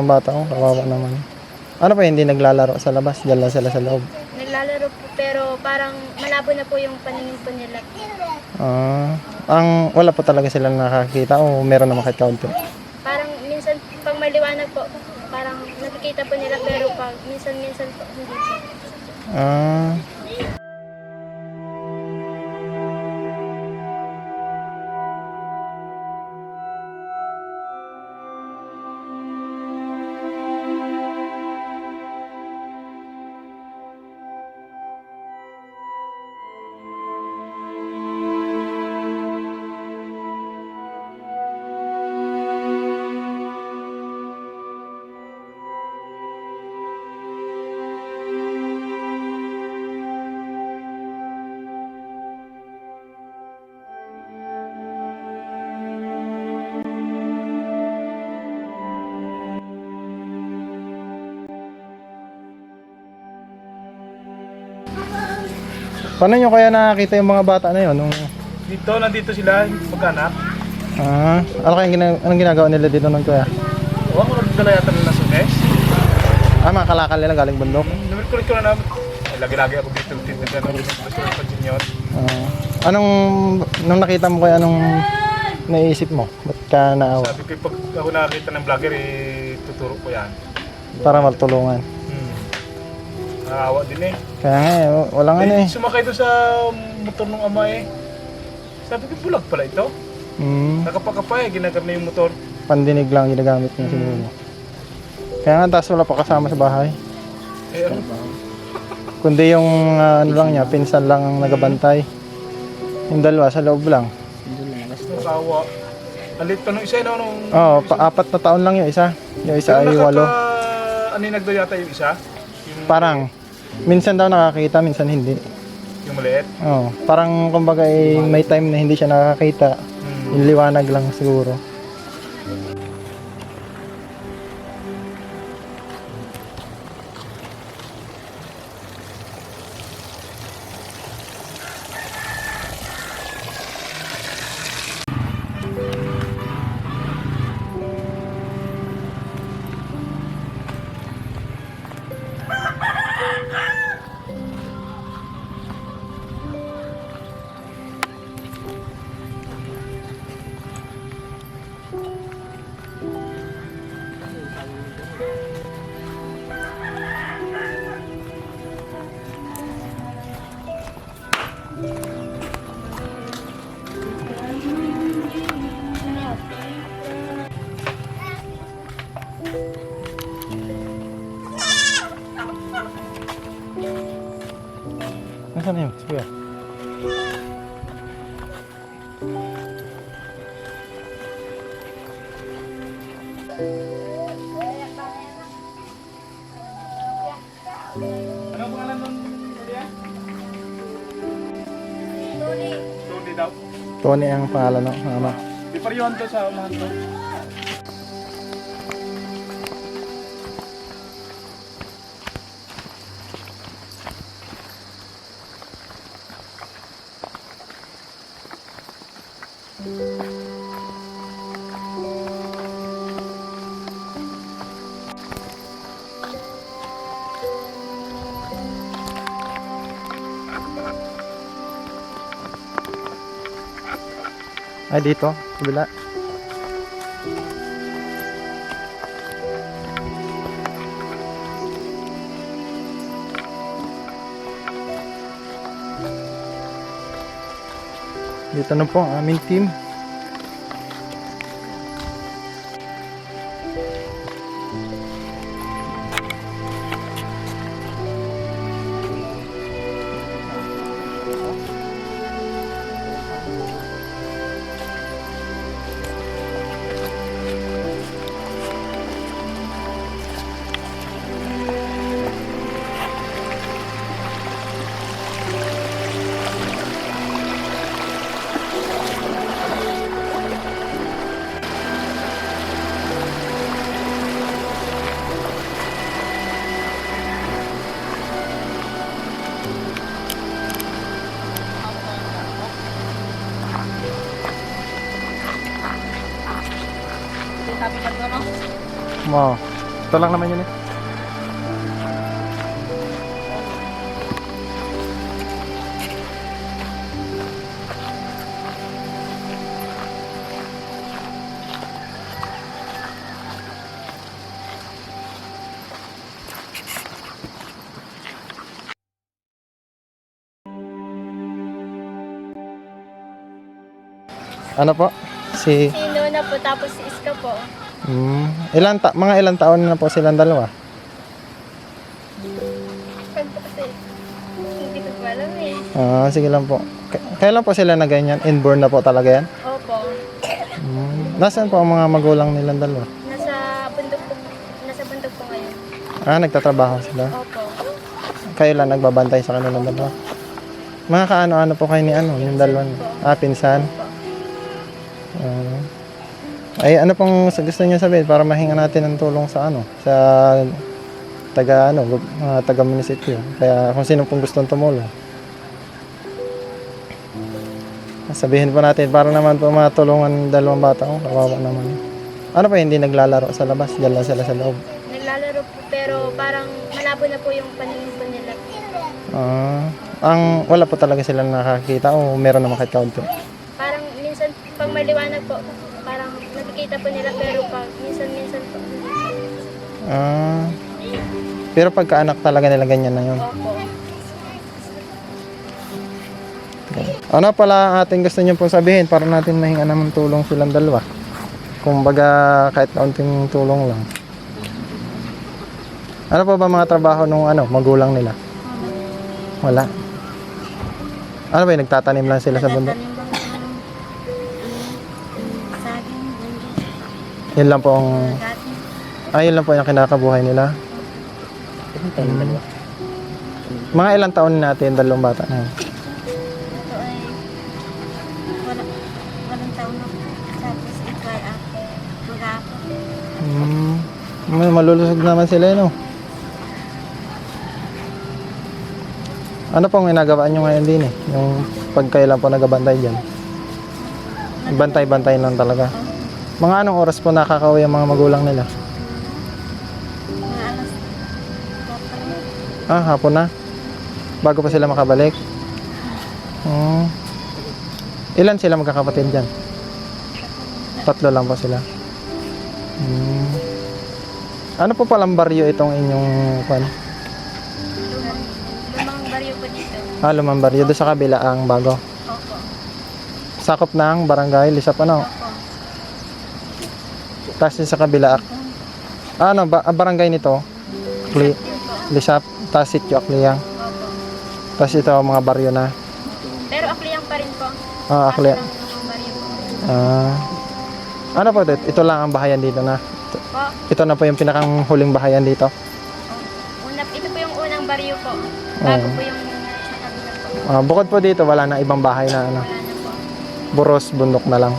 Ang bata ko, kawawa naman. Ano pa hindi naglalaro sa labas? Dala sila sa loob. Naglalaro po pero parang malabo na po yung paningin po nila. Ah, ang wala pa talaga sila nakakita o meron naman kahit kaunti. Parang minsan pag maliwanag po, parang nakikita po nila pero pag minsan-minsan po hindi po. Ah, paano nyo kaya nakakita yung mga bata na yun? Nung, Dito, nandito sila, magkaanak. ah, ano kaya gina- anong ginagawa nila dito nun kuya? O, ako nagdala yata nila sa mes. Ah, mga kalakal nila galing bundok. Numeric ko na namin. Lagi-lagi ako dito, dito, dito, dito, gusto ko sa junior. Ah, anong, nung nakita mo kaya anong naisip mo? Ba't ka naawa? Sabi ko, pag ako nakakita ng vlogger, eh, tuturo ko yan. Para matulungan. Nakakawa din eh. Kaya nga eh, walang ano eh. Eh, sumakay doon sa motor ng ama eh. Sabi ko, bulag pala ito. Hmm, Nakapakapay, ginagamit na yung motor. pandinig lang ginagamit niya siguro. Kaya nga, tapos wala pa kasama sa bahay. Eh, ano? Kundi yung ah, ano lang niya, pinsan lang ang nagabantay. Yung dalawa sa loob lang. Nakawa. Alit pa nung isa, no? Nung, Oo, pa apat na taon lang yung isa. Yung isa ay walo. Aninag daw yata yung isa? Yung, Parang, minsan daw nakakita, minsan hindi. yung maliit? Oo, parang kumbaga eh, may time na hindi siya nakakita. Hmm. Yung liwanag lang siguro. Ano ang pangalan nun? Kuya? Tony daw. Tony ang pangalan ng ama. Di pa rin to sa unahan to. Ay, dito. Kabila. Dito na po ang aming team. Wow. Ito lang naman yun eh. Ano po? Si Si Nona po, tapos si Iska po. Hmm. Ilan ta mga ilang taon na po silang dalawa? Ah, sige lang po. K- kailan po sila na ganyan? Inborn na po talaga yan? Opo. Hmm. Nasaan po ang mga magulang nilang dalawa? Nasa bundok po, nasa bundok po ngayon. Ah, nagtatrabaho sila. Opo. Kayo lang nagbabantay sa kanilang dalawa. Mga kaano-ano po kayo ni ano, yung dalawa? Ah, pinsan. Opo. Ah. Ay, ano pong sa- gusto niyo sabihin para mahinga natin ng tulong sa ano, sa taga ano, mga taga munisipyo. Kaya kung sino pong gustong tumulong. Sabihin po natin para naman po matulungan ng dalawang bata ko, kawawa naman. Ano pa hindi naglalaro sa labas? Diyan lang sila sa loob. Naglalaro po, pero parang malabo na po yung paningin po nila. Ah, ang wala po talaga sila nakakita o meron naman kahit kaunti. Parang minsan, pag maliwanag po, nakikita po nila, pero pag minsan-minsan po, Ah, pero pagka-anak talaga nila ganyan na yun. opo. Ano pala ang ating gusto niyo pong sabihin para natin mahinga naman tulong silang dalawa? Kung baga kahit kaunting tulong lang. Ano pa ba mga trabaho nung ano, magulang nila? Wala. Ano ba yun, nagtatanim lang sila sa bundok? Yun lang po ang... Ah, yun lang po yung kinakabuhay nila. Hmm. Mga ilang taon natin, dalawang bata na yun. Ito ay wala, walang taon na po. Ako. Mag-ako. Hmm. May malulusog naman sila, no? Ano pong ginagawa nyo ngayon din eh? Yung pag kayo lang po nagabantay dyan. Bantay-bantay lang talaga. Mga anong oras po nakakauwi ang mga magulang nila? Mga alas Ah, hapon na? Bago pa sila makabalik? Hmm. Ilan sila magkakapatid dyan? Tatlo lang po sila. Hmm. Ano po palang baryo itong inyong kwan? lumang, lumang baryo po dito. Ah, lumang baryo. Doon sa kabila ang bago. Opo. Sakop ng barangay Lisap ano? Opo. Tapos sa kabila. Ah, ano, ba, ah, barangay nito? Kli. Lisap, tapos sityo Akliyang. Tapos ito mga baryo na. Pero akliyang pa rin po. Ah, Kaso Akli. lang lumang baryo po. Ah. ano po ito? Ito lang ang bahayan dito na. Po. Ito na po yung pinakang huling bahayan dito. Una, ito po yung unang baryo po. Bago Oo. po yung. Ah, bukod po dito, wala na ibang bahay na ano. Buros, bundok na lang.